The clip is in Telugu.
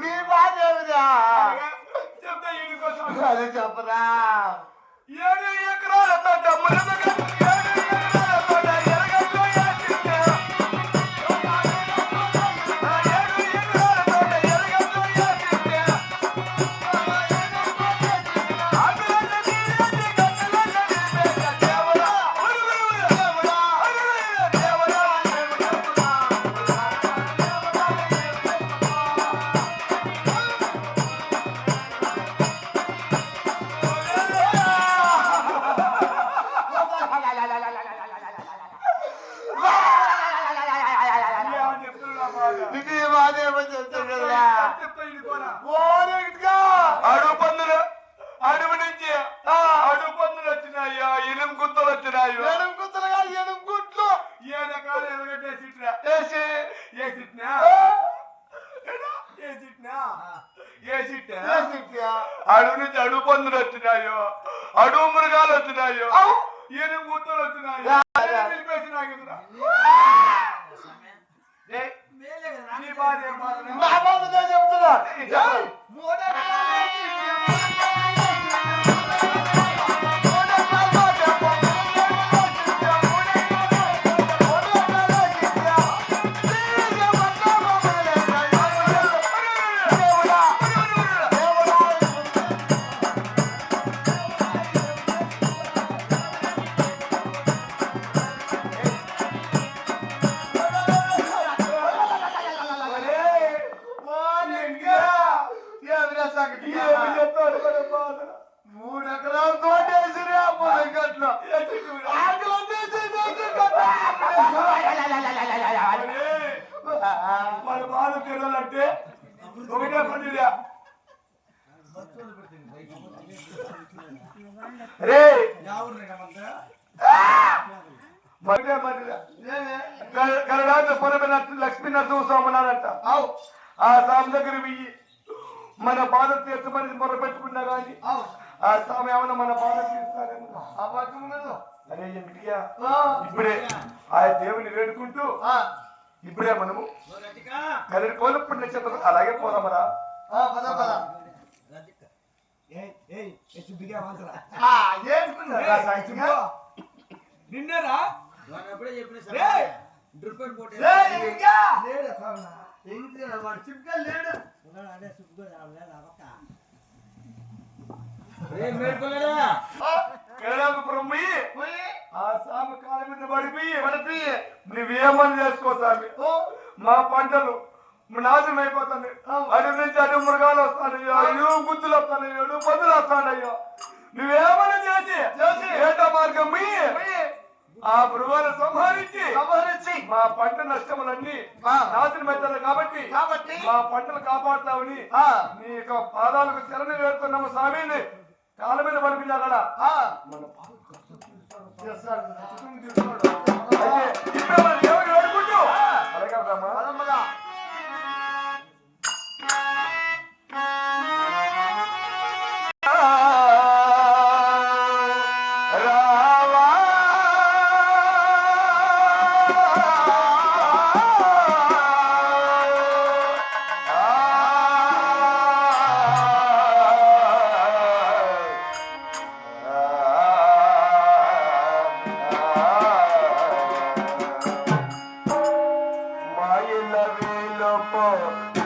నీ బాధ చెప్పరా. ఏడు ఎకరాల తోట ఏ. అడుగు నుంచి అడుగు పందులు వచ్చినాయో అడుగు మృగాలు వచ్చినాయో ఎనుము గుంతలు వచ్చినాయో నీ బాధ ఏం బాధ చెప్తున్నా. మన బాధ తినాలంటే ఒకటే పండుగ రే! మరిదే మరిదే ఏమే? కరడాత పొరమైన లక్ష్మీ నరసింహ స్వామి ఉన్నాడంట. అవు. ఆ స్వామి దగ్గర వెయ్యి. మన బాధ తీర్చమని మొరపెట్టుకున్నా గాని అవు. ఆ స్వామి ఏమన్నా మన బాధ తీర్చారేమో. అరే ఎంటిగా ఆ, ఇప్పుడే ఆ దేవుని వేడుకుంటూ ఇప్పుడే మనము కలరి కోలప్పుడు నక్షత్రం అలాగే పోదామరా. ఆ, పద పద. ఆ, ఏంటున్నారా సాక్షిగా? నిన్నరా? చిప్కా లేడు. ఆ, కరడాపురం పోయి పోయి, ఆ స్వామి పడిపోయి పడిపోయి నువ్వేమని చేసుకో స్వామి? మా పంటలు నాశనం అయిపోతాయి అటు నుంచి అటు మృగాలు వస్తానయ్యో అయ్యో గుద్దులు వస్తానయ్యో అడుగు పందులు వస్తానయ్యో నువ్వేమని చేసి చేసి, ఏట మార్గం ఆ మృగాలు సంహరించి సంహరించి, మా పంట నష్టములన్నీ నాశనం అవుతారు కాబట్టి కాబట్టి. మా పంటలు కాపాడుతావని ఆ, నీ యొక్క పాదాలకు శరణి వేడుతున్నాము స్వామిని కాళ్ళ మీద పడిపోయినా కదా మన పాదాలు చేస్తాడు. লবিল